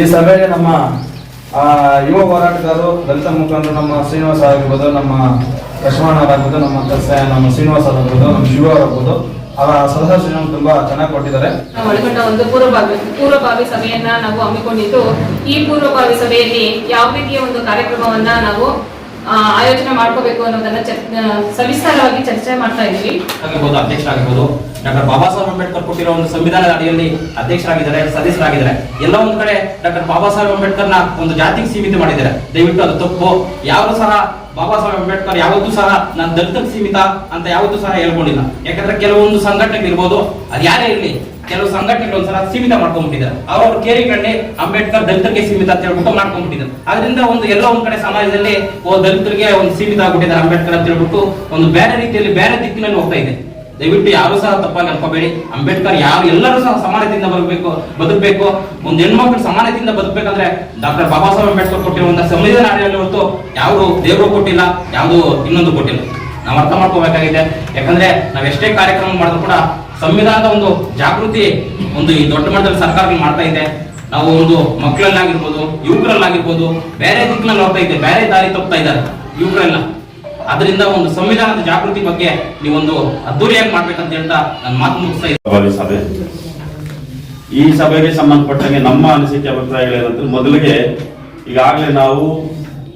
ಈ ಸಭೆಗೆ ನಮ್ಮ ಯುವ ಹೋರಾಟಗಾರರು, ದಲಿತ ಮುಖಂಡರು, ನಮ್ಮ ಶ್ರೀನಿವಾಸ ಆಗಿರ್ಬೋದು, ನಮ್ಮ ಲಕ್ಷ್ಮಣ ಆಗ್ಬೋದು ನಮ್ಮ ನಮ್ಮ ಶ್ರೀನಿವಾಸ ಆಗಿರ್ಬೋದು, ನಮ್ಮ ಶಿವ ಆಗಿರ್ಬೋದು, ಅವರ ಸದಸ್ಯರು ತುಂಬಾ ಚೆನ್ನಾಗಿ ಕೊಟ್ಟಿದ್ದಾರೆ. ಒಂದು ಪೂರ್ವಭಾವಿ ಪೂರ್ವಭಾವಿ ಸಭೆಯನ್ನ ನಾವು ಹಮ್ಮಿಕೊಂಡಿದ್ದು, ಈ ಪೂರ್ವಭಾವಿ ಸಭೆಯಲ್ಲಿ ಯಾವ ರೀತಿಯ ಒಂದು ಕಾರ್ಯಕ್ರಮವನ್ನ ನಾವು ಆಯೋಜನೆ ಮಾಡ್ಕೋಬೇಕು ಅನ್ನೋದನ್ನ ಸವಿಸ್ತಾರವಾಗಿ ಚರ್ಚೆ ಮಾಡ್ತಾ ಇದ್ದೀವಿ. ಆಗಿರ್ಬೋದು, ಅಧ್ಯಕ್ಷರಾಗಿರ್ಬೋದು, ಡಾಕ್ಟರ್ ಬಾಬಾ ಸಾಹೇಬ್ ಅಂಬೇಡ್ಕರ್ ಕೊಟ್ಟಿರೋ ಒಂದು ಸಂವಿಧಾನದ ಅಡಿಯಲ್ಲಿ ಅಧ್ಯಕ್ಷರಾಗಿದ್ದಾರೆ, ಸದಸ್ಯರಾಗಿದ್ದಾರೆ. ಎಲ್ಲ ಒಂದು ಕಡೆ ಡಾಕ್ಟರ್ ಬಾಬಾ ಸಾಹೇಬ್ ಅಂಬೇಡ್ಕರ್ನ ಒಂದು ಜಾತಿಗೆ ಸೀಮಿತ ಮಾಡಿದ್ದಾರೆ. ದಯವಿಟ್ಟು ಅದು ತಪ್ಪು. ಯಾರು ಸಹ ಬಾಬಾ ಸಾಹೇಬ್ ಅಂಬೇಡ್ಕರ್, ಯಾವತ್ತೂ ಸಹ ನಾನು ದಲಿತಕ್ಕೆ ಸೀಮಿತ ಅಂತ ಯಾವತ್ತೂ ಸಹ ಹೇಳ್ಕೊಂಡಿಲ್ಲ. ಯಾಕಂದ್ರೆ ಕೆಲವೊಂದು ಸಂಘಟನೆಗಳಿರ್ಬೋದು ಅದು ಯಾರೇ ಇರಲಿ ಕೆಲವು ಸಂಘಟನೆಗಳು ಒಂದ್ಸಲ ಸೀಮಿತ ಮಾಡ್ಕೊಂಡ್ಬಿಟ್ಟಿದ್ದಾರೆ. ಅವ್ರವ್ರ ಕೇರಿ ಕಂಡೆ ಅಂಬೇಡ್ಕರ್ ದಲಿತರಿಗೆ ಸೀಮಿತ ಅಂತ ಹೇಳ್ಬಿಟ್ಟು ಮಾಡ್ಕೊಂಡ್ಬಿಟ್ಟಿದ್ದಾರೆ. ಅದರಿಂದ ಒಂದು ಎಲ್ಲ ಒಂದ್ ಕಡೆ ಸಮಾಜದಲ್ಲಿ, ಓ, ದಲಿತರಿಗೆ ಒಂದು ಸೀಮಿತ ಆಗ್ಬಿಟ್ಟಿದ್ದಾರೆ ಅಂಬೇಡ್ಕರ್ ಅಂತ ಹೇಳ್ಬಿಟ್ಟು ಒಂದು ಬೇರೆ ರೀತಿಯಲ್ಲಿ ಬೇರೆ ದಿಕ್ಕಿನಲ್ಲಿ ಹೋಗ್ತಾ ಇದೆ. ದಯವಿಟ್ಟು ಯಾರು ಸಹ ತಪ್ಪಾಗಿ ಅನ್ಕೋಬೇಡಿ. ಅಂಬೇಡ್ಕರ್ ಯಾರು ಎಲ್ಲರೂ ಸಹ ಸಮಾನತೆಯಿಂದ ಬರಬೇಕು ಬದುಕಬೇಕು. ಒಂದು ಹೆಣ್ಮಕ್ಳು ಸಮಾನತೆಯಿಂದ ಬದುಕಬೇಕಂದ್ರೆ ಡಾಕ್ಟರ್ ಬಾಬಾ ಸಾಹೇಬ್ ಅಂಬೇಡ್ಕರ್ ಕೊಟ್ಟಿರುವಂತಹ ಸಂವಿಧಾನ ಅಡಿಯಲ್ಲಿ ಹೊರತು ಯಾವುದು ದೇವರು ಕೊಟ್ಟಿಲ್ಲ, ಯಾವುದು ಇನ್ನೊಂದು ಕೊಟ್ಟಿಲ್ಲ. ನಾವು ಅರ್ಥ ಮಾಡ್ಕೋಬೇಕಾಗಿದೆ. ಯಾಕಂದ್ರೆ ನಾವ್ ಎಷ್ಟೇ ಕಾರ್ಯಕ್ರಮ ಮಾಡಿದ್ರು ಕೂಡ ಸಂವಿಧಾನದ ಒಂದು ಜಾಗೃತಿ, ಒಂದು ಈ ದೊಡ್ಡ ಮಟ್ಟದಲ್ಲಿ ಸರ್ಕಾರಗಳು ಮಾಡ್ತಾ ಇದೆ. ನಾವು ಒಂದು ಮಕ್ಕಳಲ್ಲಾಗಿರ್ಬೋದು ಯುವಕರಲ್ಲಾಗಿರ್ಬೋದು ಬೇರೆ ದಿಕ್ಕಿನಲ್ಲಿ ಹೋಗ್ತಾ ಇದೆ ಬೇರೆ ದಾರಿ ತಪ್ತಾ ಇದ್ದಾರೆ ಯುವಕರೆಲ್ಲ. ಅದರಿಂದ ಒಂದು ಸಂವಿಧಾನದ ಜಾಗೃತಿ ಬಗ್ಗೆ ನೀವೊಂದು ಅದ್ದೂರಿಯಾಗಿ ಮಾಡ್ಬೇಕಂತ ಹೇಳ್ತಾ ನಾನು ಮಾತು ಮುಗಿಸ್ತಾ ಇದ್ದೀನಿ. ಸಭೆ. ಈ ಸಭೆಗೆ ಸಂಬಂಧಪಟ್ಟಂಗೆ ನಮ್ಮ ಅನಿಸಿಕೆ ಅಭಿಪ್ರಾಯಗಳೇನಂದ್ರೆ ಮೊದಲಿಗೆ ಈಗಾಗಲೇ ನಾವು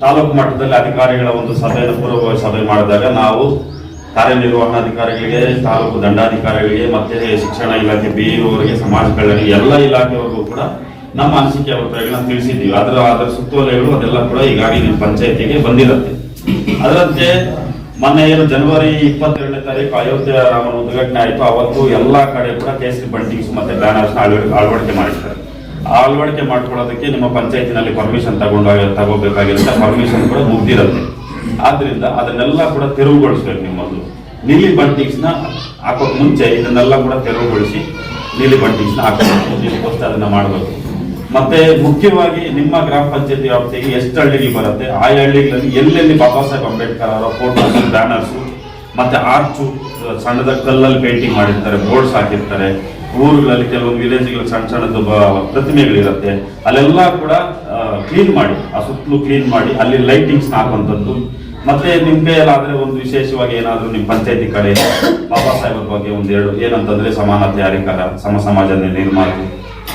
ತಾಲೂಕು ಮಟ್ಟದಲ್ಲಿ ಅಧಿಕಾರಿಗಳ ಒಂದು ಸಭೆಯನ್ನು ಪೂರ್ವ ಸಭೆ ಮಾಡಿದಾಗ ನಾವು ಕಾರ್ಯನಿರ್ವಹಣಾಧಿಕಾರಿಗಳಿಗೆ, ತಾಲೂಕು ದಂಡಾಧಿಕಾರಿಗಳಿಗೆ, ಮತ್ತೆ ಶಿಕ್ಷಣ ಇಲಾಖೆ ಬಿ ಅವರಿಗೆ ಸಮಾಜ ಕಲ್ಯಾಣ ಎಲ್ಲ ಇಲಾಖೆವರೆಗೂ ಕೂಡ ನಮ್ಮ ಅನಿಸಿಕೆ ಅಭಿಪ್ರಾಯಗಳನ್ನ ತಿಳಿಸಿದ್ದೀವಿ. ಅದರ ಅದರ ಸುತ್ತೋಲೆಗಳು ಅದೆಲ್ಲ ಕೂಡ ಈಗಾಗಲೇ ಪಂಚಾಯತಿಗೆ ಬಂದಿರುತ್ತೆ. ಅದರಂತೆ ಮೊನ್ನೆ ಏನು ಜನವರಿ ಇಪ್ಪತ್ತೆರಡನೇ ತಾರೀಕು ಅಯೋಧ್ಯೆ ರಾಮನ ಉದ್ಘಾಟನೆ ಆಯಿತು. ಅವತ್ತು ಎಲ್ಲಾ ಕಡೆ ಕೂಡ ಕೇಸರಿ ಬಂಟಿಂಗ್ಸ್ ಮತ್ತೆ ಬ್ಯಾನರ್ಸ್ ಅಳವಡಿಕೆ ಮಾಡಿರ್ತಾರೆ. ಆ ಅಳವಡಿಕೆ ಮಾಡ್ಕೊಳ್ಳೋದಕ್ಕೆ ನಿಮ್ಮ ಪಂಚಾಯತಿನಲ್ಲಿ ಪರ್ಮಿಷನ್ ತಗೊಂಡಾಗ, ತಗೋಬೇಕಾಗಿರುತ್ತೆ. ಪರ್ಮಿಷನ್ ಕೂಡ ಮುಗ್ದಿರುತ್ತೆ. ಆದ್ರಿಂದ ಅದನ್ನೆಲ್ಲ ಕೂಡ ತೆರವುಗೊಳಿಸ್ಬೇಕು ನಿಮ್ಮದು. ನೀಲಿ ಬಂಟಿಂಗ್ಸ್ನ ಹಾಕೋಕ್ ಮುಂಚೆ ಇದನ್ನೆಲ್ಲ ಕೂಡ ತೆರವುಗೊಳಿಸಿ ನೀಲಿ ಬಂಟಿಂಗ್ಸ್ನ ಹಾಕಬೇಕು. ಇದಕ್ಕೋಸ್ಕರ ಅದನ್ನ ಮಾಡಬೇಕು. ಮತ್ತೆ ಮುಖ್ಯವಾಗಿ ನಿಮ್ಮ ಗ್ರಾಮ ಪಂಚಾಯತಿ ವ್ಯಾಪ್ತಿಗೆ ಎಷ್ಟು ಹಳ್ಳಿಗಳು ಬರುತ್ತೆ? ಆ ಹಳ್ಳಿಗಳಲ್ಲಿ ಎಲ್ಲೆಲ್ಲಿ ಬಾಬಾ ಸಾಹೇಬ್ ಅಂಬೇಡ್ಕರ್ ಅವರ ಫೋಟೋಸ್ ಬ್ಯಾನರ್ಸ್ ಮತ್ತೆ ಆರ್ಚು, ಸಣ್ಣದ ಕಲ್ಲಲ್ಲಿ ಪೇಂಟಿಂಗ್ ಮಾಡಿರ್ತಾರೆ ಬೋರ್ಡ್ಸ್ ಹಾಕಿರ್ತಾರೆ. ಊರುಗಳಲ್ಲಿ ಕೆಲವೊಂದು ವಿಲೇಜ್ಗಳು ಸಣ್ಣ ಸಣ್ಣದು ಪ್ರತಿಮೆಗಳಿರುತ್ತೆ. ಅಲ್ಲೆಲ್ಲ ಕೂಡ ಕ್ಲೀನ್ ಮಾಡಿ, ಆ ಸುತ್ತಲೂ ಕ್ಲೀನ್ ಮಾಡಿ, ಅಲ್ಲಿ ಲೈಟಿಂಗ್ಸ್ ಹಾಕುವಂಥದ್ದು. ಮತ್ತೆ ನಿಮ್ ಕೈಯಲ್ಲಾದ್ರೆ ಒಂದು ವಿಶೇಷವಾಗಿ ಏನಾದ್ರೂ ನಿಮ್ ಪಂಚಾಯತಿ ಕಡೆ ಬಾಬಾ ಸಾಹೇಬರ ಬಗ್ಗೆ ಒಂದೆರಡು ಏನಂತಂದ್ರೆ ಸಮಾನತೆ ಅಧಿಕಾರ, ಸಮ ಸಮಾಜ ನಿರ್ಮಾಣ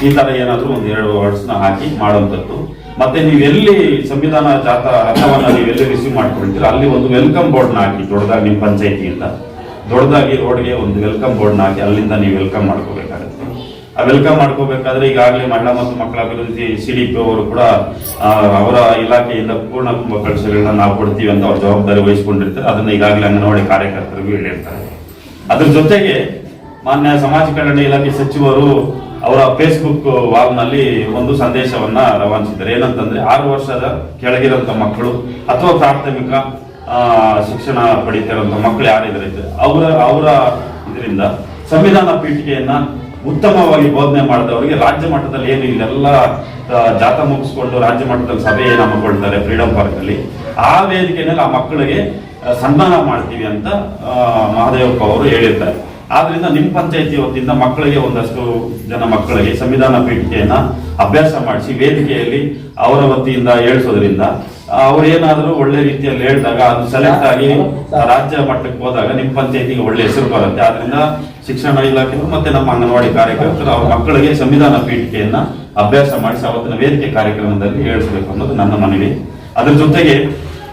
ಈ ತರ ಏನಾದ್ರೂ ಒಂದೆರಡು ಎರಡು ವರ್ಡ್ಸ್ನ ಹಾಕಿ ಮಾಡುವಂತದ್ದು ಮತ್ತೆ ನೀವೆಲ್ಲಿ ಸಂವಿಧಾನ ಜಾತ ರಥವನ್ನು ನೀವೆಲ್ಲಿ ರಿಸೀವ್ ಮಾಡ್ಕೊಳ್ತೀರಾ ಅಲ್ಲಿ ಒಂದು ವೆಲ್ಕಮ್ ಬೋರ್ಡ್ನ ಹಾಕಿ, ದೊಡ್ಡದಾಗಿ ನಿಮ್ಮ ಪಂಚಾಯತಿಯಿಂದ. ದೊಡ್ಡದಾಗಿ ರೋಡ್ಗೆ ಒಂದು ವೆಲ್ಕಮ್ ಬೋರ್ಡ್ನ ಹಾಕಿ ಅಲ್ಲಿಂದ ನೀವು ವೆಲ್ಕಮ್ ಮಾಡ್ಕೋಬೇಕಾಗುತ್ತೆ ಆ ವೆಲ್ಕಮ್ ಮಾಡ್ಕೋಬೇಕಾದ್ರೆ ಈಗಾಗಲೇ ಮಹಿಳಾ ಮತ್ತು ಮಕ್ಕಳ ಅಭಿವೃದ್ಧಿ ಸಿ ಪಿ ಅವರು ಕೂಡ ಅವರ ಇಲಾಖೆಯಿಂದ ಪೂರ್ಣ ಕುಂಭ ಕಳಶಗಳನ್ನ ನಾವು ಕೊಡ್ತೀವಿ ಅಂತ ಅವ್ರ ಜವಾಬ್ದಾರಿ ವಹಿಸ್ಕೊಂಡಿರ್ತಾರೆ. ಅದನ್ನ ಈಗಾಗಲೇ ಅಂಗನವಾಡಿ ಕಾರ್ಯಕರ್ತರಿಗೂ ಹೇಳಿರ್ತಾರೆ. ಅದ್ರ ಜೊತೆಗೆ ಮಾನ್ಯ ಸಮಾಜ ಕಲ್ಯಾಣ ಇಲಾಖೆ ಸಚಿವರು ಅವರ ಫೇಸ್ಬುಕ್ ವಾಲ್ನಲ್ಲಿ ಒಂದು ಸಂದೇಶವನ್ನ ರವಾನಿಸಿದ್ದಾರೆ. ಏನಂತಂದ್ರೆ, ಆರು ವರ್ಷದ ಕೆಳಗಿರಂತ ಮಕ್ಕಳು ಅಥವಾ ಪ್ರಾಥಮಿಕ ಶಿಕ್ಷಣ ಇರೋಂಥ ಮಕ್ಕಳು ಯಾರಿದ್ದಾರೆ ಅವರ ಅವರ ಇದರಿಂದ ಸಂವಿಧಾನ ಪೀಠಿಕೆಯನ್ನ ಉತ್ತಮವಾಗಿ ಬೋಧನೆ ಮಾಡಿದವರಿಗೆ ರಾಜ್ಯ ಮಟ್ಟದಲ್ಲಿ ಏನು ಇಲ್ಲೆಲ್ಲ ಜಾತ ಮುಗಿಸ್ಕೊಂಡು ರಾಜ್ಯ ಮಟ್ಟದಲ್ಲಿ ಸಭೆ ಹಮ್ಮಿಕೊಳ್ತಾರೆ ಫ್ರೀಡಂ ಪಾರ್ಕ್ ಅಲ್ಲಿ ಆ ವೇದಿಕೆಯಲ್ಲಿ ಆ ಮಕ್ಕಳಿಗೆ ಸನ್ಮಾನ ಮಾಡ್ತೀವಿ ಅಂತ ಮಹಾದೇವಪ್ಪ ಅವರು ಹೇಳಿರ್ತಾರೆ ಆದ್ರಿಂದ ನಿಮ್ಮ ಪಂಚಾಯತಿ ವತಿಯಿಂದ ಮಕ್ಕಳಿಗೆ ಒಂದಷ್ಟು ಜನ ಮಕ್ಕಳಿಗೆ ಸಂವಿಧಾನ ಪೀಠಿಕೆಯನ್ನ ಅಭ್ಯಾಸ ಮಾಡಿಸಿ ವೇದಿಕೆಯಲ್ಲಿ ಅವರ ವತಿಯಿಂದ ಹೇಳಿಸೋದ್ರಿಂದ ಅವ್ರು ಏನಾದರೂ ಒಳ್ಳೆ ರೀತಿಯಲ್ಲಿ ಹೇಳಿದಾಗ ಅದು ಸೆಲೆಕ್ಟ್ ಆಗಿ ರಾಜ್ಯ ಮಟ್ಟಕ್ಕೆ ಹೋದಾಗ ನಿಮ್ಮ ಪಂಚಾಯತಿಗೆ ಒಳ್ಳೆ ಹೆಸರು ಬರುತ್ತೆ. ಆದ್ರಿಂದ ಶಿಕ್ಷಣ ಇಲಾಖೆಯವರು ಮತ್ತೆ ನಮ್ಮ ಅಂಗನವಾಡಿ ಕಾರ್ಯಕರ್ತರು ಅವ್ರ ಮಕ್ಕಳಿಗೆ ಸಂವಿಧಾನ ಪೀಠಿಕೆಯನ್ನ ಅಭ್ಯಾಸ ಮಾಡಿಸಿ ಅವತ್ತಿನ ವೇದಿಕೆ ಕಾರ್ಯಕ್ರಮದಲ್ಲಿ ಹೇಳಿಸ್ಬೇಕು ಅನ್ನೋದು ನನ್ನ ಮನವಿ. ಅದ್ರ ಜೊತೆಗೆ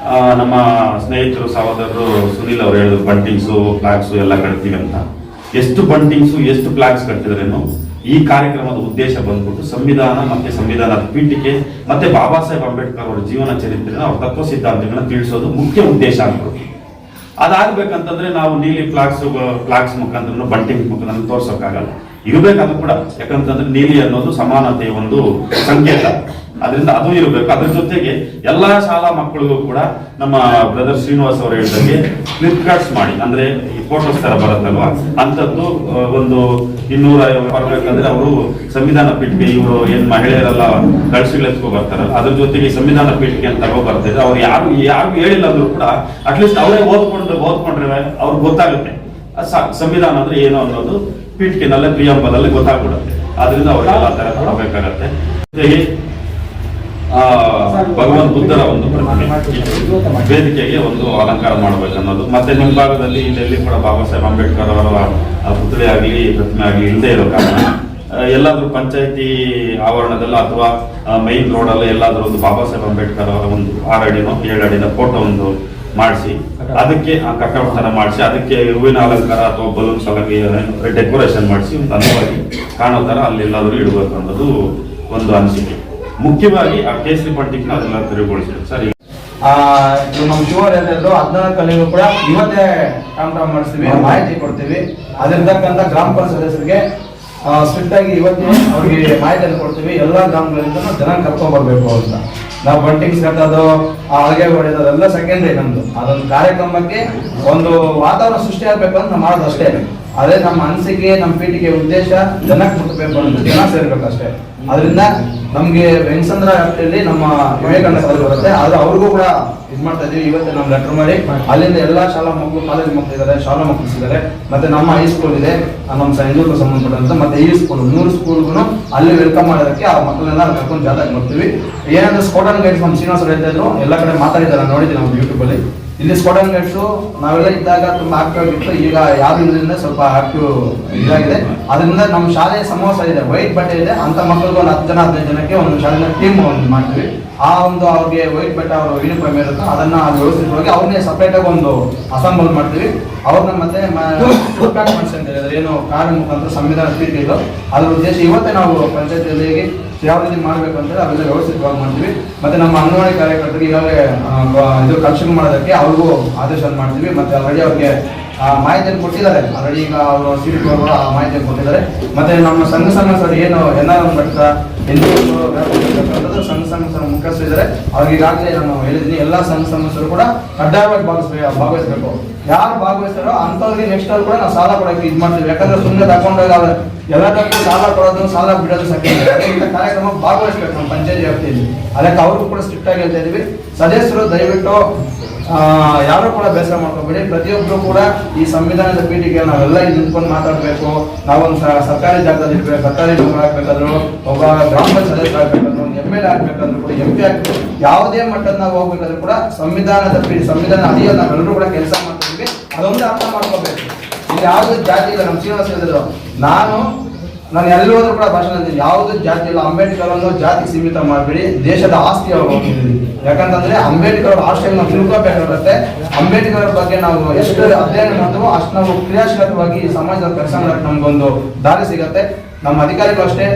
ಆ, ನಮ್ಮ ಸ್ನೇಹಿತರು ಸಹೋದರರು ಸುನೀಲ್ ಅವರು ಹೇಳಿದ್ರು ಬಂಟಿಂಗ್ಸು ಫ್ಲಾಗ್ಸು ಎಲ್ಲ ಕಟ್ತೀವಿ ಅಂತ. ಎಷ್ಟು ಬಂಟಿಂಗ್ಸು ಎಷ್ಟು ಫ್ಲಾಗ್ಸ್ ಕಟ್ಟಿದ್ರೇನು ಈ ಕಾರ್ಯಕ್ರಮದ ಉದ್ದೇಶ ಬಂದ್ಬಿಟ್ಟು ಸಂವಿಧಾನ ಮತ್ತೆ ಸಂವಿಧಾನದ ಪೀಠಿಕೆ ಮತ್ತೆ ಬಾಬಾ ಸಾಹೇಬ್ ಅಂಬೇಡ್ಕರ್ ಅವರ ಜೀವನ ಚರಿತ್ರೆನ ಅವ್ರ ತತ್ವ ಸಿದ್ಧಾಂತಗಳನ್ನ ತಿಳಿಸೋದು ಮುಖ್ಯ ಉದ್ದೇಶ ಆಗ್ಬಿಡುತ್ತೆ ಅದಾಗ್ಬೇಕಂತಂದ್ರೆ ನಾವು ನೀಲಿ ಫ್ಲಾಗ್ಸ್ ಫ್ಲಾಗ್ಸ್ ಮುಖಾಂತರ ಬಂಟಿಂಗ್ ಮುಖಾಂತರ ತೋರ್ಸೋಕ್ಕಾಗಲ್ಲ. ಇರಬೇಕು ಅದು ಕೂಡ. ಯಾಕಂತಂದ್ರೆ ನೀಲಿ ಅನ್ನೋದು ಸಮಾನತೆಯ ಒಂದು ಸಂಕೇತ. ಅದರಿಂದ ಅದು ಇರಬೇಕು. ಅದ್ರ ಜೊತೆಗೆ ಎಲ್ಲಾ ಶಾಲಾ ಮಕ್ಕಳಿಗೂ ಕೂಡ ನಮ್ಮ ಬ್ರದರ್ ಶ್ರೀನಿವಾಸ್ ಅವರು ಹೇಳಿದಂಗೆ ಫ್ಲಿಪ್ಕಾರ್ಟ್ಸ್ ಮಾಡಿ. ಅಂದ್ರೆ ಈ ಫೋಟೋಸ್ ತರ ಬರುತ್ತಲ್ವಾ? ಅಂತದ್ದು ಒಂದು ಇನ್ನೂರ ಬರ್ಬೇಕಂದ್ರೆ ಅವರು ಸಂವಿಧಾನ ಪೀಠಿಗೆ ಇವರು ಏನ್ ಮಹಿಳೆಯರೆಲ್ಲ ಕಳ್ಸಿಗಳು ಎತ್ಕೊ ಬರ್ತಾರಲ್ಲ, ಅದ್ರ ಜೊತೆಗೆ ಸಂವಿಧಾನ ಪೀಠಿಗೆ ಅಂತ ತಗೋ ಬರ್ತಿದ್ರೆ ಅವ್ರು ಯಾರು ಯಾರು ಹೇಳಿಲ್ಲ ಅಂದ್ರು ಕೂಡ ಅಟ್ಲೀಸ್ಟ್ ಅವರೇ ಓದ್ಕೊಂಡು, ಓದ್ಕೊಂಡ್ರೆ ಅವ್ರಿಗೆ ಗೊತ್ತಾಗುತ್ತೆ. ಸಂವಿಧಾನ ಅಂದ್ರೆ ಏನು ಅನ್ನೋದು ಪೀಠಿಕೆನಲ್ಲೇ ಪ್ರಿಯಾಂಬದಲ್ಲಿ ಗೊತ್ತಾಗ್ಬಿಡುತ್ತೆ. ಅದರಿಂದ ಅವರೆಲ್ಲ ಆ ತರ ಕೊಡಬೇಕಾಗತ್ತೆ ಭಗವಾನ್ ಬುದ್ಧರ ಒಂದು ಪ್ರತಿಮೆ. ವೇದಿಕೆಗೆ ಒಂದು ಅಲಂಕಾರ ಮಾಡಬೇಕು ಅನ್ನೋದು. ಮತ್ತೆ ನಿಮ್ಮ ಭಾಗದಲ್ಲಿ ಇಲ್ಲೆಲ್ಲಿ ಕೂಡ ಬಾಬಾ ಸಾಹೇಬ್ ಅಂಬೇಡ್ಕರ್ ಅವರ ಪುತ್ಳಿ ಆಗಲಿ ಪ್ರತಿಮೆ ಆಗಲಿ ಇಲ್ಲದೆ ಇರೋ ಕಾರಣ ಎಲ್ಲಾದ್ರೂ ಪಂಚಾಯತಿ ಆವರಣದಲ್ಲ ಅಥವಾ ಮೈನ್ ರೋಡಲ್ಲಿ ಎಲ್ಲಾದ್ರೂ ಒಂದು ಬಾಬಾ ಸಾಹೇಬ್ ಅಂಬೇಡ್ಕರ್ ಅವರ ಒಂದು ಆರು ಅಡಿನೋ ಏಳು ಅಡಿನ ಫೋಟೋ ಒಂದು ಮಾಡಿಸಿ, ಅದಕ್ಕೆ, ಆ ಕಟೌಟ್ ತರ ಮಾಡಿಸಿ, ಅದಕ್ಕೆ ಹೂವಿನ ಅಲಂಕಾರ ಅಥವಾ ಬಲೂನ್ಸ್ ಡೆಕೋರೇಷನ್ ಮಾಡಿಸಿ, ಒಂದು ಅಂದವಾಗಿ ಕಾಣೋ ಥರ ಅಲ್ಲಿ ಎಲ್ಲಾದರೂ ಇಡಬೇಕು ಅನ್ನೋದು ಒಂದು ಅನಿಸಿಕೆ. ಮುಖ್ಯವಾಗಿ ಆ ಕೇಸರಿ ಪಟ್ಟಿಗೆ ಅದನ್ನ ತೆರವುಗೊಳಿಸಿದ್ರು ಸರ್. ನಮ್ಮ ಶಿವರ್ ಏನಿದ್ರು ಹದಿನಾಲ್ಕು ಕಲ್ಲಿಗೂ ಕೂಡ ಇವತ್ತೇ ಕಾಂಟ್ರಾ ಮಾಡಿಸ್ತೀವಿ ಮಾಹಿತಿ ಕೊಡ್ತೀವಿ. ಅದಿರ್ತಕ್ಕಂಥ ಗ್ರಾಮ ಪಂಚಾಯತ್ ಸದಸ್ಯರಿಗೆ ಸ್ಟ್ರಿಕ್ಟ್ ಆಗಿ ಇವತ್ತು ಅವ್ರಿಗೆ ಮಾಹಿತಿಯನ್ನು ಕೊಡ್ತೀವಿ. ಎಲ್ಲಾ ಗ್ರಾಮಗಳಿಂದ ಜನ ಕರ್ಕೊಂಡ್ ಬರ್ಬೇಕು ಅಂತ. ನಾವು ಬಂಟಿಂಗ್ಸ್ ಕಟ್ಟೋದು ಅಡುಗೆ ಹೊಡೆಯೋದು ಸೆಕೆಂಡ್ ಸೆಕೆಂಡ್ರಿ ನಮ್ದು. ಅದೊಂದು ಕಾರ್ಯಕ್ರಮಕ್ಕೆ ಒಂದು ವಾತಾವರಣ ಸೃಷ್ಟಿ ಆಗ್ಬೇಕು ಅಂತ ಮಾಡೋದು ಅಷ್ಟೇ. ಅದೇ ನಮ್ಮ ಅನಿಸಿಕೆ, ನಮ್ಮ ಪೀಠಿಗೆ ಉದ್ದೇಶ, ಜನಕ್ಕೆ ಮುಟ್ಟಬೇಕು ಅಂತ ಜನ ಸೇರ್ಬೇಕು ಅಷ್ಟೇ. ಅದರಿಂದ ನಮ್ಗೆ ವೆಂಕಸಂದ್ರ ವ್ಯಾಪ್ತಿಯಲ್ಲಿ ನಮ್ಮ ವಿವೇಕಾನಂದ ಕಾಲೇಜ್ ಬರುತ್ತೆ. ಆದ್ರೆ ಅವ್ರಿಗೂ ಕೂಡ ಇದ್ ಮಾಡ್ತಾ ಇದೀವಿ. ಇವತ್ತು ನಾವು ಲೆಟರ್ ಮಾಡಿ. ಅಲ್ಲಿಂದ ಎಲ್ಲಾ ಶಾಲಾ ಮಕ್ಕಳು ಕಾಲೇಜ್ ಮಕ್ಕಳು ಇದ್ದಾರೆ. ಶಾಲಾ ಮಕ್ಕಳು ಇದ್ದಾರೆ ಮತ್ತೆ ನಮ್ಮ ಹೈಸ್ಕೂಲ್ ಇದೆ. ನಮ್ಮ ಸಂಜೂರ್ಗೂ ಸಂಬಂಧಪಟ್ಟಂತ. ಮತ್ತೆ ಈ ಸ್ಕೂಲ್ ಮೂರು ಸ್ಕೂಲ್ಗೂ ಅಲ್ಲಿ ವೆಲ್ಕಮ್ ಮಾಡೋದಕ್ಕೆ ಆ ಮಕ್ಕಳೆಲ್ಲ ಕರ್ಕೊಂಡು ಜಾತ್ರೆಗೆ ಬರ್ತೀವಿ. ಏನಂದ್ರೆ ಸ್ಕೋಟನ್ ಗೈಡ್ಸ್ ನಮ್ಮ ಶ್ರೀನಿವಾಸ ಹೇಳ್ತಾ ಇದ್ರು. ಎಲ್ಲ ಕಡೆ ಮಾತಾಡಿದ್ದಾರೆ. ನೋಡಿದ್ವಿ ನಾವು ಯೂಟ್ಯೂಬ್ ಅಲ್ಲಿ. ಇಲ್ಲಿ ಸ್ಕೋಡನ್ ಗೈಡ್ಸ್ ನಾವೆಲ್ಲ ಇದ್ದಾಗ ತುಂಬಾ ಆಕ್ಟಿವ್ ಆಗಿತ್ತು ಈಗ ಯಾರು ಇದರಿಂದ ಸ್ವಲ್ಪ ಆಕ್ಟಿವ್ ಇದಾಗಿದೆ. ಅದರಿಂದ ನಮ್ಮ ಶಾಲೆ ಸಮೋಸ ಇದೆ. ವೈಟ್ ಬಟ್ಟೆ ಇದೆ. ಅಂತ ಮಕ್ಕಳಿಗೆ ಒಂದು ಹತ್ತು ಜನ, ಹದಿನೈದು ಜನಕ್ಕೆ ಒಂದು ಶಾಲೆಯ ಟೀಮ್ ಒಂದು ಮಾಡ್ತೀವಿ. ಆ ಒಂದು ಅವ್ರಿಗೆ ವೈಟ್ ಬಟ್ಟೆ ಅವ್ರ ಯೂನಿಫಾರ್ಮ್ ಇರುತ್ತೆ ಅದನ್ನ ವ್ಯವಸ್ಥಿತವಾಗಿ ಅವ್ರನ್ನೇ ಸಪ್ರೇಟ್ ಆಗಿ ಒಂದು ಅಸೆಂಬಲ್ ಮಾಡ್ತೀವಿ. ಅವ್ರನ್ನ ಮತ್ತೆ ಏನು ಕಾರ್ಯ ಮುಖಾಂತರ ಸಂವಿಧಾನ ಪೀಠ ಇದು. ಅದ್ರ ಉದ್ದೇಶ ಇವತ್ತೇ ನಾವು ಪಂಚಾಯತಿಯಲ್ಲಿ ಯಾವ ರೀತಿ ಮಾಡ್ಬೇಕು ಅಂತ ಹೇಳಿ ಅವೆಲ್ಲ ವ್ಯವಸ್ಥಿತವಾಗಿ ಮಾಡ್ತೀವಿ. ಮತ್ತೆ ನಮ್ಮ ಅಂಗನವಾಡಿ ಕಾರ್ಯಕರ್ತರಿಗೆ ಈಗಾಗಲೇ ಇದು ಕನ್ಸ್ಯೂಮ್ ಮಾಡೋದಕ್ಕೆ ಅವ್ರಿಗೂ ಆದೇಶ ಮಾಡ್ತೀವಿ. ಮತ್ತೆ ಅವರಿಗೆ ಅವ್ರಿಗೆ ಆ ಮಾಹಿತಿಯನ್ನು ಕೊಟ್ಟಿದ್ದಾರೆ. ಆಲ್ರೆಡಿ ಈಗ ಅವರು ಸಿ ಅವರು ಆ ಮಾಹಿತಿಯನ್ನು ಕೊಟ್ಟಿದ್ದಾರೆ. ಮತ್ತೆ ನಮ್ಮ ಸಂಘ ಸರ್ ಏನು ಎನ್ ಆರ್ ಎಂ ಘಟಕ ಸಂಘ ಸಂಘಸ್ಥರ ಮುಖ್ಯಸ್ಥರು ಇದ್ದಾರೆ. ಅವ್ರಿಗೆ ಈಗಾಗಲೇ ನಾನು ಹೇಳಿದ್ದೀನಿ, ಎಲ್ಲ ಸಂಘ ಸಂಘಸ್ಥರು ಕೂಡ ಕಡ್ಡಾಯವಾಗಿ ಭಾಗಿಸ್ಬೇಕು ಭಾಗವಹಿಸ್ಬೇಕು. ಯಾರು ಭಾಗವಹಿಸ್ತಾರೋ ಅಂಥವ್ರಿಗೆ ನೆಕ್ಸ್ಟ್ ಅವ್ರು ಕೂಡ ನಾವು ಸಾಲ ಕೊಡೋಕೆ ಇದು ಮಾಡ್ತೀವಿ. ಯಾಕಂದ್ರೆ ಸುಮ್ಮನೆ ತಗೊಂಡಾಗ ಎಲ್ಲದಕ್ಕೂ ಸಾಲ ಕೊಡೋದು ಸಾಲ ಬಿಡೋದು ಇಂಥ ಕಾರ್ಯಕ್ರಮ ಭಾಗವಹಿಸ್ಬೇಕು ನಮ್ಮ ಪಂಚಾಯತ್ ವ್ಯಾಪ್ತಿಯಲ್ಲಿ. ಅದಕ್ಕೆ ಅವ್ರಿಗೂ ಕೂಡ ಸ್ಟ್ರಿಕ್ಟ್ ಆಗಿ ಹೇಳ್ತಾ ಇದೀವಿ ಸದಸ್ಯರು ದಯವಿಟ್ಟು ಯಾರು ಕೂಡ ಬೇಸರ ಮಾಡ್ಕೋಬೇಡಿ. ಪ್ರತಿಯೊಬ್ಬರು ಕೂಡ ಈ ಸಂವಿಧಾನದ ಪೀಠಿಗೆ ನಾವೆಲ್ಲ ನಿಂತ್ಕೊಂಡು ಮಾತಾಡ್ಬೇಕು. ನಾವೊಂದು ಸರ್ಕಾರಿ ಜಾಗದಲ್ಲಿ ಇರ್ಬೇಕು, ಸರ್ಕಾರಿ ನೌಕರ ಆಗ್ಬೇಕಾದ್ರು ಒಬ್ಬ ಗ್ರಾಮ ಪಂಚಾಯತ್ ಆಗ್ಬೇಕಾದ್ರು ಎಂ ಎಲ್ ಎ ಆಗ್ಬೇಕಂದ್ರು ಕೂಡ ಎಂ ಪಿ ಆಗ್ಬೇಕು ಯಾವುದೇ ಮಟ್ಟದ ನಾವು ಹೋಗ್ಬೇಕಾದ್ರೂ ಕೂಡ ಸಂವಿಧಾನದ ಪೀಠ ಸಂವಿಧಾನ ಅಡಿಯಲ್ಲಿ ನಾವೆಲ್ಲರೂ ಕೂಡ ಕೆಲಸ ಮಾಡ್ತೀವಿ ಅದೊಂದು ಅರ್ಥ ಮಾಡ್ಕೋಬೇಕು. ಇಲ್ಲಿ ಯಾವುದೇ ಜಾತಿ ಇಲ್ಲ, ನಮ್ಮ ಶ್ರೀನಿವಾಸ ಹೇಳಿದ್ರು. ನಾನು ನಾನು ಎಲ್ಲಿ ಹೋದ್ರು ಕೂಡ ಭಾಷಣ ಯಾವುದೇ ಜಾತಿ ಇಲ್ಲ, ಅಂಬೇಡ್ಕರ್ ಅನ್ನು ಜಾತಿ ಸೀಮಿತ ಮಾಡಬೇಡಿ. ದೇಶದ ಆಸ್ತಿ ಹೋಗ್ತಿದ್ದೀವಿ ಯಾಕಂತಂದ್ರೆ ಅಂಬೇಡ್ಕರ್ ಅವ್ರ ಆಶ್ರಯ ನಾವು ತಿಳ್ಕೊಬೇಕಾಗುತ್ತೆ ಅಂಬೇಡ್ಕರ್ ಬಗ್ಗೆ ನಾವು ಎಷ್ಟು ಅಧ್ಯಯನ ಮಾಡ್ತೀವೋ ಅಷ್ಟು ನಾವು ಕ್ರಿಯಾಶೀಲಕವಾಗಿ ಈ ಸಮಾಜದ ಕೆಲಸ ಮಾಡಕ್ಕೆ ನಮ್ಗೊಂದು ದಾರಿ ಸಿಗತ್ತೆ. ನಮ್ಮ ಅಧಿಕಾರಿಗಳು ಅಷ್ಟೇ.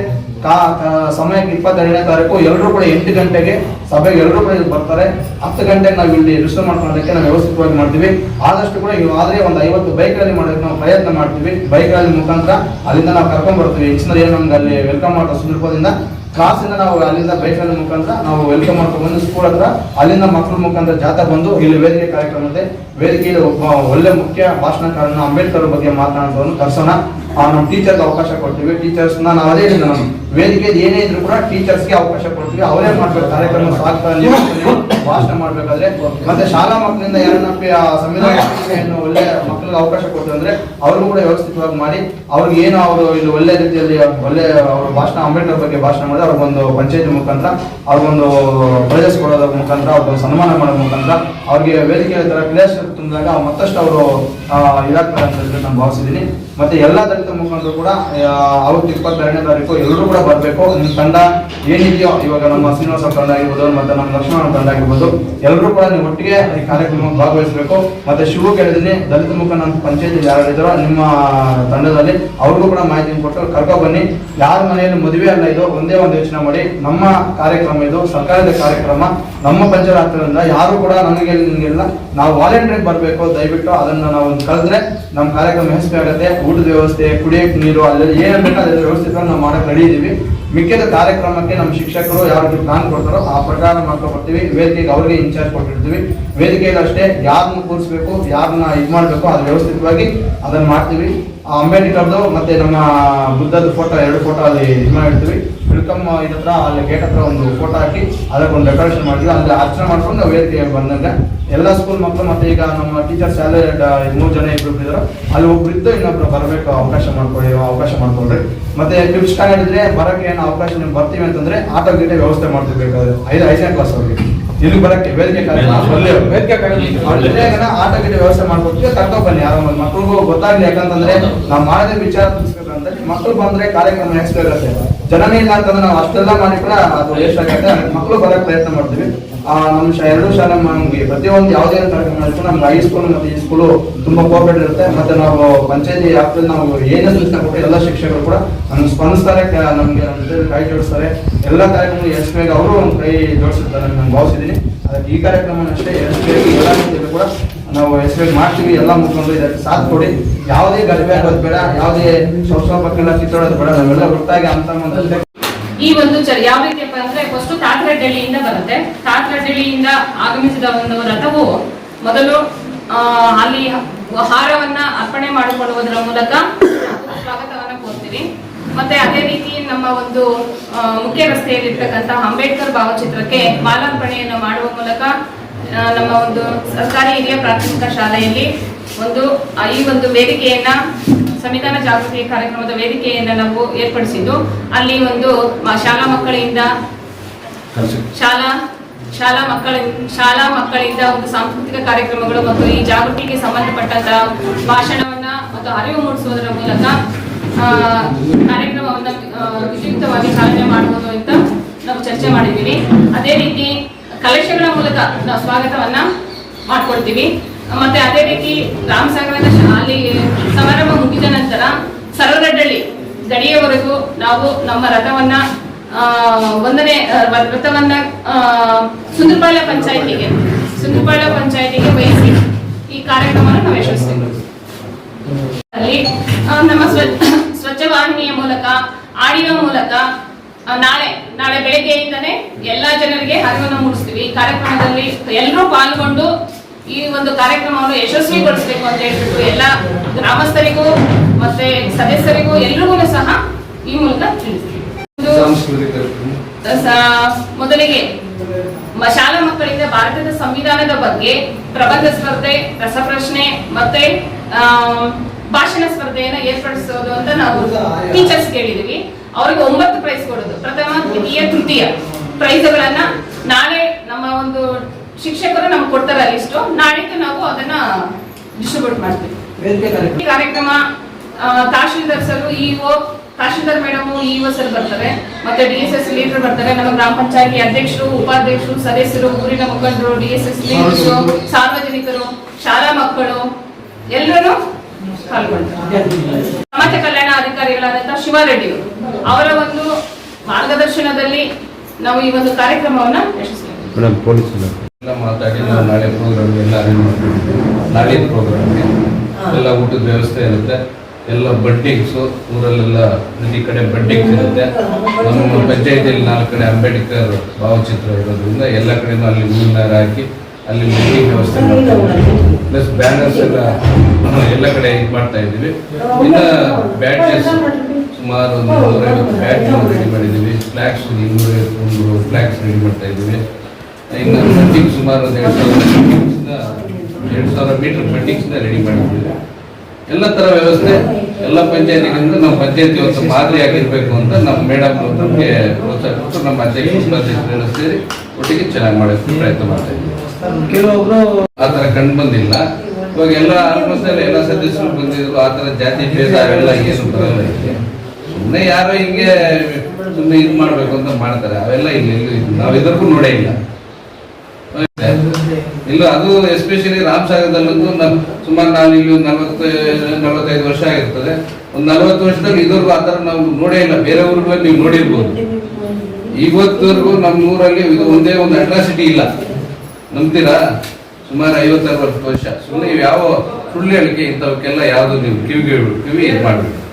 ಸಮಯಕ್ಕೆ ಇಪ್ಪತ್ತೆರಡನೇ ತಾರೀಕು ಎಲ್ಲರೂ ಕೂಡ ಎಂಟು ಗಂಟೆಗೆ ಸಭೆಗೆ ಎಲ್ಲರೂ ಕೂಡ ಬರ್ತಾರೆ. ಹತ್ತು ಗಂಟೆಗೆ ನಾವು ಇಲ್ಲಿ ರಿಜಿಸ್ಟರ್ ಮಾಡ್ಕೊಳ್ಳೋದಕ್ಕೆ ನಾವು ವ್ಯವಸ್ಥಿತವಾಗಿ ಮಾಡ್ತೀವಿ. ಆದಷ್ಟು ಕೂಡ ಆದ್ರೆ ಒಂದು ಐವತ್ತು ಬೈಕ್ ರ್ಯಾಲಿ ಮಾಡೋದಕ್ಕೆ ನಾವು ಪ್ರಯತ್ನ ಮಾಡ್ತೀವಿ. ಬೈಕ್ ಮುಖಾಂತರ ಅಲ್ಲಿಂದ ನಾವು ಕರ್ಕೊಂಡು ಬರ್ತೀವಿ. ಹೆಚ್ಚಿನ ಏನು ನಮ್ಗೆ ಅಲ್ಲಿ ವೆಲ್ಕಮ್ ಮಾಡೋ ಸಂದರ್ಭದಿಂದ ಕ್ಲಾಸಿಂದ ನಾವು ಅಲ್ಲಿಂದ ಬೈಕ್ ರ್ಯಾಲಿ ಮುಖಾಂತರ ನಾವು ವೆಲ್ಕಮ್ ಮಾಡ್ಕೊಂಡು ಬಂದು ಸ್ಕೂಲ್ ಹತ್ರ ಅಲ್ಲಿಂದ ಮಕ್ಕಳ ಮುಖಾಂತರ ಜಾಥಾ ಬಂದು ಇಲ್ಲಿ ವೇದಿಕೆ ಕಾರ್ಯಕ್ರಮದಲ್ಲಿ ಇದೆ ವೇದಿಕೆಯಲ್ಲಿ ಒಬ್ಬ ಒಳ್ಳೆ ಮುಖ್ಯ ಭಾಷಣಕಾರನ ಅಂಬೇಡ್ಕರ್ ಬಗ್ಗೆ ಮಾತನಾಡೋದನ್ನು ಕರ್ಸೋಣ ನಮ್ಮ ಟೀಚರ್ಗೆ ಅವಕಾಶ ಕೊಡ್ತೀವಿ. ಟೀಚರ್ಸ್ನ ನಾವು ಅದೇ ಹೇಳಿದ್ದೆ ನಾನು ವೇದಿಕೆ ಏನೇ ಇದ್ರು ಕೂಡ ಟೀಚರ್ಸ್ಗೆ ಅವಕಾಶ ಕೊಡ್ತೀವಿ. ಅವರೇ ಮಾಡ್ಬೇಕು. ಕಾರ್ಯಕ್ರಮ ನೀವು ಭಾಷಣ ಮಾಡ್ಬೇಕಾದ್ರೆ ಮತ್ತೆ ಶಾಲಾ ಮಕ್ಕಳಿಂದ ಯಾರನ್ನ ಸಂವಿಧಾನ ಒಳ್ಳೆ ಮಕ್ಕಳಿಗೆ ಅವಕಾಶ ಕೊಡ್ತೀವಿ ಅಂದ್ರೆ ಅವ್ರಿಗೂ ಕೂಡ ವ್ಯವಸ್ಥಿತವಾಗಿ ಮಾಡಿ ಅವ್ರಿಗೆ ಏನು ಅವರು ಇಲ್ಲಿ ಒಳ್ಳೆ ರೀತಿಯಲ್ಲಿ ಒಳ್ಳೆ ಅವ್ರ ಭಾಷಣ, ಅಂಬೇಡ್ಕರ್ ಬಗ್ಗೆ ಭಾಷಣ ಮಾಡಿದ್ರೆ ಅವ್ರಿಗೊಂದು ಪಂಚಾಯತಿ ಮುಖಾಂತರ ಅವ್ರಿಗೊಂದು ಪ್ರೈಜಸ್ ಕೊಡೋದ್ರ ಮುಖಾಂತರ ಅವ್ರಿಗೊಂದು ಸನ್ಮಾನ ಮಾಡೋದ್ರ ಮುಖಾಂತರ ಅವ್ರಿಗೆ ವೇದಿಕೆ ತರ ಪ್ಲೇಸ್ ತುಂಬಿದಾಗ ಮತ್ತಷ್ಟು ಅವರು ಇದಾಗ್ತಾರೆ ಅಂತ ನಾನು ಭಾವಿಸಿದ್ದೀನಿ. ಮತ್ತೆ ಎಲ್ಲ ದಲಿತ ಮುಖಂಡರು ಕೂಡ ಅವತ್ತು ಇಪ್ಪತ್ತೆರಡನೇ ತಾರೀಕು ಎಲ್ಲರೂ ಕೂಡ ಬರಬೇಕು. ನಿಮ್ಮ ತಂಡ ಏನಿದೆಯೋ ಇವಾಗ ನಮ್ಮ ಶ್ರೀನಿವಾಸ ತಂಡ ಆಗಿರ್ಬೋದು, ಮತ್ತೆ ನಮ್ಮ ಲಕ್ಷ್ಮಣ ತಂಡ ಆಗಿರ್ಬೋದು ಎಲ್ಲರೂ ಕೂಡ ನೀವು ಒಟ್ಟಿಗೆ ಈ ಕಾರ್ಯಕ್ರಮಕ್ಕೆ ಭಾಗವಹಿಸಬೇಕು. ಮತ್ತೆ ಶಿವು ಕೇಳಿದ್ದೀನಿ ದಲಿತ ಮುಖಂಡ ಪಂಚಾಯತಿ ಯಾರಿದ್ದಾರೋ ನಿಮ್ಮ ತಂಡದಲ್ಲಿ ಅವ್ರಿಗೂ ಕೂಡ ಮಾಹಿತಿ ಕೊಟ್ಟು ಕರ್ಕೊ ಬನ್ನಿ. ಯಾರ ಮನೆಯಲ್ಲಿ ಮದುವೆ ಅಲ್ಲ ಇದು, ಒಂದೇ ಒಂದು ಯೋಚನೆ ಮಾಡಿ. ನಮ್ಮ ಕಾರ್ಯಕ್ರಮ ಇದು, ಸರ್ಕಾರದ ಕಾರ್ಯಕ್ರಮ. ನಮ್ಮ ಪಂಚಾಯತ್ ಯಾರು ಕೂಡ ನಮಗೆ ನಾವು ವಾಲಂಟಿಯರ್ ಬರಬೇಕು. ದಯವಿಟ್ಟು ಅದನ್ನ ನಾವು ಕಳೆದ್ರೆ ನಮ್ಮ ಕಾರ್ಯಕ್ರಮ ಯಶಸ್ವಿ ಆಗುತ್ತೆ. ಊಟದ ವ್ಯವಸ್ಥೆ, ಕುಡಿಯಕ್ಕೆ ನೀರು, ಅಲ್ಲೆಲ್ಲ ಏನೇನು ಬೇಕೋ ಅದೆಲ್ಲ ವ್ಯವಸ್ಥೆಗಳನ್ನ ನಾವು ಮಾಡಕ್ಕೆ ರೆಡಿ ಇದೀವಿ. ಮಿಕ್ಕಿದ ಕಾರ್ಯಕ್ರಮಕ್ಕೆ ನಮ್ಮ ಶಿಕ್ಷಕರು ಯಾರಿಗೆ ಪ್ಲಾನ್ ಕೊಡ್ತಾರೋ ಆ ಪ್ರಕಾರ ಮಾಡ್ಕೊಂಡು ಬರ್ತೀವಿ. ವೇದಿಕೆಗೆ ಅವ್ರಿಗೆ ಇನ್ಚಾರ್ಜ್ ಕೊಟ್ಟಿರ್ತೀವಿ. ವೇದಿಕೆಯಲ್ಲಿ ಅಷ್ಟೇ ಯಾರನ್ನ ಕೂರಿಸ್ಬೇಕು ಯಾರನ್ನ ಇದು ಮಾಡಬೇಕು ಅದು ವ್ಯವಸ್ಥಿತವಾಗಿ ಅದನ್ನ ಮಾಡ್ತೀವಿ. ಆ ಅಂಬೇಡ್ಕರ್ದು ಮತ್ತೆ ನಮ್ಮ ಬುದ್ಧದ ಫೋಟೋ ಎರಡು ಫೋಟೋ ಅಲ್ಲಿ ಇದು ಮಾಡಿರ್ತೀವಿ. ವೆಲ್ಕಮ್ ಇದ್ರ ಅಲ್ಲಿ ಗೇಟ್ ಹತ್ರ ಒಂದು ಫೋಟೋ ಹಾಕಿ, ಅದಕ್ಕೊಂದು ಡೆಕೋರೇಷನ್ ಮಾಡ್ತೀವಿ ಅಲ್ಲಿ ಅರ್ಚನೆ ಮಾಡ್ಕೊಂಡು ನಾವು ವೇದಿಕೆಗೆ ಬಂದಂಗೆ ಎಲ್ಲ ಸ್ಕೂಲ್ ಮಕ್ಕಳು ಮತ್ತೆ ಈಗ ನಮ್ಮ ಟೀಚರ್ ಸ್ಯಾಲರಿ ಮೂರು ಜನ ಇಬ್ರು ಇದ್ರು ಅಲ್ಲಿ ಒಬ್ರು ಇದ್ದು ಇನ್ನೊಬ್ರು ಬರಬೇಕು ಅವಕಾಶ ಮಾಡ್ಕೊಳ್ಳಿ ಅವಕಾಶ ಮಾಡ್ಕೊಳ್ರಿ. ಮತ್ತೆ ಫಿಫ್ತ್ ಸ್ಟ್ಯಾಂಡರ್ಡ್ ಇದ್ರೆ ಬರಕ್ಕೆ ಏನು ಅವಕಾಶ ನೀವು ಬರ್ತೀವಿ ಅಂತಂದ್ರೆ ಆಟ ಗೀಟ ವ್ಯವಸ್ಥೆ ಮಾಡ್ತಿರ್ಬೇಕಾದ್ರೆ ಐದು ಐದನೇ ಕ್ಲಾಸ್ ಅವ್ರಿಗೆ. ಇಲ್ಲಿ ಬರಕ್ಕೆ ವೇದಿಕೆ ವೇದಿಕೆ ಆಟೋ ಗೀಟ ವ್ಯವಸ್ಥೆ ಮಾಡ್ಕೊಡ್ತೀವಿ ಕರ್ಕೊ ಬನ್ನಿ. ಯಾರೋ ಒಂದು ಮಕ್ಳಿಗೂ ಗೊತ್ತಾಗ್ಲಿ. ಯಾಕಂತಂದ್ರೆ ನಾವು ಮಾಡಿದ ವಿಚಾರ ತಿಳಿಸ್ಬೇಕಂದ್ರೆ ಮಕ್ಕಳು ಬಂದ್ರೆ ಕಾರ್ಯಕ್ರಮ ನೆಕ್ಸ್ಟ್ ಇರುತ್ತೆ. ಜನನೇ ಇಲ್ಲ ಅಂತಂದ್ರೆ ನಾವು ಅಷ್ಟೆಲ್ಲ ಮಾಡಿ ಕೂಡ ಅದು ವೇಸ್ಟ್ ಆಗುತ್ತೆ. ಮಕ್ಕಳು ಬರಕ್ಕೆ ಪ್ರಯತ್ನ ಮಾಡ್ತೀವಿ. ನಮ್ಮ ಎರಡು ಶಾಲೆ ನಮ್ಗೆ ಪ್ರತಿಯೊಂದು ಯಾವುದೇ ಕಾರ್ಯಕ್ರಮ ಇತ್ತು ನಮ್ಗೆ ಹೈಸ್ಕೂಲ್ ಸ್ಕೂಲ್ ಮತ್ತೆ ಈ ಸ್ಕೂಲು ತುಂಬಾ ಕೋಪರೇಟ್ ಇರುತ್ತೆ. ಮತ್ತೆ ನಾವು ಪಂಚಾಯತಿ ಆಗ್ತದೆ ನಾವು ಏನೇ ಸೂಚನೆ ಕೊಟ್ಟು ಎಲ್ಲ ಶಿಕ್ಷಕರು ಕೂಡ ನಮ್ಗೆ ಸ್ಪಂದಿಸ್ತಾರೆ. ನಮಗೆ ನಮ್ಮ ಕೈ ಜೋಡಿಸ್ತಾರೆ. ಎಲ್ಲ ಕಾರ್ಯಕ್ರಮ ಎಸ್ ಬೇಗ ಅವರು ಒಂದು ಕೈ ಜೋಡಿಸಿರ್ತಾರೆ ನಾನು ಭಾವಿಸಿದ್ದೀನಿ ಅದಕ್ಕೆ ಈ ಕಾರ್ಯಕ್ರಮ ಅಷ್ಟೇ ಎಸ್ ಬೇಗ ಎಲ್ಲ ಕೂಡ ನಾವು ಎಸ್ ಬೇಗ ಮಾಡ್ತೀವಿ. ಎಲ್ಲ ಮುಖಂಡರು ಇದಕ್ಕೆ ಸಾಥ್ ಕೊಡಿ. ಯಾವುದೇ ಗಡಿಬೆ ಆಗೋದು ಬೇಡ. ಯಾವುದೇ ಸ್ವಸ್ವ ಪಕ್ಕ ಕಿತ್ತೋಡೋದು ಬೇಡ. ನಾವೆಲ್ಲ ಗೊತ್ತಾಗಿ ಅಂತ ಈ ಒಂದು ಯಾವ ರೀತಿಯಪ್ಪ ಅಂದ್ರೆ ಫಸ್ಟ್ ಕಾಕರಡ್ಡಳ್ಳಿಯಿಂದ ಬರುತ್ತೆ. ಕಾಕರಡ್ಡಳ್ಳಿಯಿಂದ ಆಗಮಿಸಿದ ಒಂದು ರಥವು ಮೊದಲು ಅಲ್ಲಿ ಆಹಾರವನ್ನ ಅರ್ಪಣೆ ಮಾಡಿಕೊಳ್ಳುವುದರ ಮೂಲಕ ಸ್ವಾಗತವನ್ನ ಕೋರ್ತೀವಿ ಮತ್ತೆ ಅದೇ ರೀತಿ ನಮ್ಮ ಒಂದು ಮುಖ್ಯ ರಸ್ತೆಯಲ್ಲಿರ್ತಕ್ಕಂತಹ ಅಂಬೇಡ್ಕರ್ ಭಾವಚಿತ್ರಕ್ಕೆ ಮಾಲಾರ್ಪಣೆಯನ್ನು ಮಾಡುವ ಮೂಲಕ ನಮ್ಮ ಒಂದು ಸರ್ಕಾರಿ ಹಿರಿಯ ಪ್ರಾಥಮಿಕ ಶಾಲೆಯಲ್ಲಿ ಒಂದು ಈ ಒಂದು ವೇದಿಕೆಯನ್ನ ಸಂವಿಧಾನ ಜಾಗೃತಿ ಕಾರ್ಯಕ್ರಮದ ವೇದಿಕೆಯನ್ನ ನಾವು ಏರ್ಪಡಿಸಿದ್ದು, ಅಲ್ಲಿ ಒಂದು ಶಾಲಾ ಮಕ್ಕಳಿಂದ ಶಾಲಾ ಶಾಲಾ ಮಕ್ಕಳ, ಶಾಲಾ ಮಕ್ಕಳಿಂದ ಒಂದು ಸಾಂಸ್ಕೃತಿಕ ಕಾರ್ಯಕ್ರಮಗಳು ಮತ್ತು ಈ ಜಾಗೃತಿಗೆ ಸಂಬಂಧಪಟ್ಟಂತಹ ಭಾಷಣವನ್ನ ಮತ್ತು ಅರಿವು ಮೂಡಿಸುವುದರ ಮೂಲಕ ಕಾರ್ಯಕ್ರಮವನ್ನ ವಿದ್ಯುಕ್ತವಾಗಿ ಚಾಲನೆ ಮಾಡುವುದು ಅಂತ ನಾವು ಚರ್ಚೆ ಮಾಡಿದ್ದೀವಿ. ಅದೇ ರೀತಿ ಕಲಶಗಳ ಮೂಲಕ ನಾವು ಸ್ವಾಗತವನ್ನ ಮಾಡ್ಕೊಳ್ತೀವಿ. ಮತ್ತೆ ಅದೇ ರೀತಿ ರಾಮಸಾಗರದ ಶಾಲೆ ಸಮಾರಂಭ ಮುಗಿದ ನಂತರ ಸರ್ವರಡ್ಡಳ್ಳಿ ಗಡಿಯವರೆಗೂ ನಾವು ನಮ್ಮ ರಥವನ್ನ ಒಂದನೇ ರಥವನ್ನ ಸುಂದರಪಾಳ್ಯ ಪಂಚಾಯತಿಗೆ ಸುಂದರಪಾಳ್ಯ ಪಂಚಾಯತಿಗೆ ವಹಿಸಿ ಈ ಕಾರ್ಯಕ್ರಮವನ್ನು ನಾವು ಯಶಸ್ವಿ ಅಲ್ಲಿ ನಮ್ಮ ಸ್ವ- ಸ್ವಚ್ಛ ವಾಹಿನಿಯ ಮೂಲಕ, ಆಡಿಯೋ ಮೂಲಕ ನಾಳೆ ನಾಳೆ ಬೆಳಗ್ಗೆಯಿಂದನೇ ಎಲ್ಲಾ ಜನರಿಗೆ ಅರಿವನ್ನು ಮೂಡಿಸ್ತೀವಿ. ಈ ಕಾರ್ಯಕ್ರಮದಲ್ಲಿ ಎಲ್ಲರೂ ಪಾಲ್ಗೊಂಡು ಈ ಒಂದು ಕಾರ್ಯಕ್ರಮವನ್ನು ಯಶಸ್ವಿಗೊಳಿಸಬೇಕು ಅಂತ ಹೇಳ್ಬಿಟ್ಟು ಎಲ್ಲ ಗ್ರಾಮಸ್ಥರಿಗೂ ಮತ್ತೆ ಸದಸ್ಯರಿಗೂ ಎಲ್ರಿಗೂ ಸಹ ಈ ಮೂಲಕ ತಿಳಿಸ್ತೀವಿ ಮೊದಲಿಗೆ ಮ- ಶಾಲಾ ಮಕ್ಕಳಿಂದ ಭಾರತದ ಸಂವಿಧಾನದ ಬಗ್ಗೆ ಪ್ರಬಂಧ ಸ್ಪರ್ಧೆ ರಸಪ್ರಶ್ನೆ ಮತ್ತೆ ಭಾಷಣ ಸ್ಪರ್ಧೆಯನ್ನ ಏರ್ಪಡಿಸೋದು ಅಂತ ನಾವು ಟೀಚರ್ಸ್ ಕೇಳಿದೀವಿ. ಅವ್ರಿಗೆ ಒಂಬತ್ತು ಪ್ರೈಸ್ ಕೊಡೋದು. ಪ್ರಥಮ ದ್ವಿತೀಯ ತೃತೀಯ ಪ್ರೈಸ್ಗಳನ್ನ ಶಿಕ್ಷಕರು ನಮ್ಗೆ ಕೊಡ್ತಾರೆ ಲಿಸ್ಟು ನಾಡಿದ್ದು ನಾವು ಅದನ್ನ ಡಿಸ್ಟ್ರಿಬ್ಯೂಟ್ ಮಾಡ್ತೀವಿ. ಈ ಕಾರ್ಯಕ್ರಮ tahsildar sir E O tahsildar madam E O sir ಬರ್ತಾರೆ. ಮತ್ತೆ ಡಿ ಎಸ್ ಎಸ್ ಲೀಡರ್ ಬರ್ತಾರೆ. ನಮ್ಮ ಗ್ರಾಮ ಪಂಚಾಯತಿ ಅಧ್ಯಕ್ಷರು ಉಪಾಧ್ಯಕ್ಷರು ಸದಸ್ಯರು ಊರಿನ ಮುಖಂಡರು ಡಿ ಎಸ್ ಎಸ್ ಲೀಡರ್ಸ್ ಸಾರ್ವಜನಿಕರು ಶಾಲಾ ಮಕ್ಕಳು ಎಲ್ಲರೂ ಪಾಲ್ಗೊಳ್ತಾರೆ. ಸಮಾಜ ಕಲ್ಯಾಣ ಅಧಿಕಾರಿಗಳಾದಂತಹ ಶಿವಾರೆಡ್ಡಿ ಅವರು. ಅವರ ಒಂದು ಮಾರ್ಗದರ್ಶನದಲ್ಲಿ ನಾವು ಈ ಒಂದು ಕಾರ್ಯಕ್ರಮವನ್ನ ಯಶಸ್ವಿ ಮಾತಾಡಿ ನಾವು ನಾಳೆ ಪ್ರೋಗ್ರಾಮ್ ಎಲ್ಲ ಅರೇಂಜ್ ಮಾಡ್ತೀವಿ ನಾಳೆ ಪ್ರೋಗ್ರಾಮ್ಗೆ ಎಲ್ಲ ಊಟದ ವ್ಯವಸ್ಥೆ ಇರುತ್ತೆ. ಎಲ್ಲ ಬಡ್ಡಿಂಗ್ಸು ಊರಲ್ಲೆಲ್ಲ ಪ್ರತಿ ಕಡೆ ಬಡ್ಡಿಂಗ್ಸ್ ಇರುತ್ತೆ. ನಮ್ಮ ಪಂಚಾಯತಿಯಲ್ಲಿ ನಾಲ್ಕು ಕಡೆ ಅಂಬೇಡ್ಕರ್ ಭಾವಚಿತ್ರ ಇರೋದ್ರಿಂದ ಎಲ್ಲ ಕಡೆನೂ ಅಲ್ಲಿ ಹೂವಿನಾರ ಹಾಕಿ ಅಲ್ಲಿ ಬಡ್ಡಿಂಗ್ ವ್ಯವಸ್ಥೆ ಮಾಡ್ತಾ ಇದ್ದೀವಿ. ಪ್ಲಸ್ ಬ್ಯಾನರ್ಸ್ ಎಲ್ಲ ಎಲ್ಲ ಕಡೆ ಇದು ಮಾಡ್ತಾ ಇದ್ದೀವಿ. ಇನ್ನು ಬ್ಯಾಡ್ಜಸ್ ಸುಮಾರು ಒಂದು ನೂರೈವತ್ತು ಬ್ಯಾಡ್ಜ್ ರೆಡಿ ಮಾಡಿದ್ದೀವಿ. ಫ್ಲ್ಯಾಗ್ಸ್ ಇನ್ನೂರೈವತ್ತು ಫ್ಲ್ಯಾಗ್ಸ್ ರೆಡಿ ಮಾಡ್ತಾ ಇದ್ದೀವಿ. ಇನ್ನು ಫಂಡಿಂಗ್ ಸುಮಾರು ಒಂದು ಎರಡು ಸಾವಿರ ಬಂಡಿಂಗ್ಸ್ನ ಎರಡು ಸಾವಿರ ಮೀಟರ್ ಫಂಡಿಂಗ್ಸ್ನ ರೆಡಿ ಮಾಡಿದ್ದೀವಿ ಎಲ್ಲ ಥರ ವ್ಯವಸ್ಥೆ ಎಲ್ಲ ಪಂಚಾಯತಿಗಳಿಂದ ನಮ್ಮ ಪಂಚಾಯತಿ ಒಂದು ಮಾದರಿಯಾಗಿರಬೇಕು ಅಂತ ನಮ್ಮ ಮೇಡಮ್ ನಮಗೆ ಪ್ರೋತ್ಸಾಹ ಕೊಟ್ಟು ನಮ್ಮ ಅಧ್ಯಕ್ಷ ಉಪಾಧ್ಯಕ್ಷರೆಲ್ಲ ಸೇರಿ ಒಟ್ಟಿಗೆ ಚೆನ್ನಾಗಿ ಮಾಡೋಕ್ಕೆ ಪ್ರಯತ್ನ ಮಾಡ್ತಾ ಇದ್ದೀವಿ ಕೆಲವೊಬ್ರು ಆ ಥರ ಕಂಡು ಬಂದಿಲ್ಲ. ಇವಾಗ ಎಲ್ಲ ಆಲ್ಮೋಸ್ಟ್ ಎಲ್ಲ ಸದಸ್ಯರು ಬಂದಿದ್ರು. ಆ ಥರ ಜಾತಿ ಭೇದ ಅವೆಲ್ಲ ಏನು ಬರಲ್ಲ ಸುಮ್ಮನೆ ಯಾರೋ ಹಿಂಗೆ ಸುಮ್ಮನೆ ಇದು ಮಾಡ್ಬೇಕು ಅಂತ ಮಾಡ್ತಾರೆ. ಅವೆಲ್ಲ ಇಲ್ಲ ಎಲ್ಲೂ ಇಲ್ಲ. ನಾವು ಇದ್ರಿಗೂ ನೋಡೇ ಇಲ್ಲ. ಇಲ್ಲ, ಅದು ಎಸ್ಪೆಷಲಿ ರಾಮಸಾಗರದಲ್ಲಂತೂ ಸಾಗರದಲ್ಲೊಂದು ಸುಮಾರು ನಾನು ಇಲ್ಲಿ ಒಂದು ನಲವತ್ತು, ನಲವತ್ತೈದು ವರ್ಷ ಆಗಿರ್ತದೆ. ಒಂದು ನಲವತ್ತು ವರ್ಷದಲ್ಲಿ ಇದುವರೆಗೂ ಆ ಥರ ನಾವು ನೋಡೇ ಇಲ್ಲ. ಬೇರೆ ಊರುಗಳಲ್ಲಿ ನೀವು ನೋಡಿರ್ಬೋದು. ಇವತ್ತವರೆಗೂ ನಮ್ಮ ಊರಲ್ಲಿ ಇದು ಒಂದೇ ಒಂದು ಅಟ್ರಾಸಿಟಿ ಇಲ್ಲ. ನಂಬ್ತೀರಾ? ಸುಮಾರು ಐವತ್ತರವತ್ತು ವರ್ಷ. ಸುಮ್ಮನೆ ಯಾವ ಸುಳ್ಳು ಹೇಳಿಕೆ ಇಂಥವಕ್ಕೆಲ್ಲ ಯಾವುದು ನೀವು ಕಿವಿಗೆ, ಕಿವಿ ಇದು ಮಾಡಬೇಕು?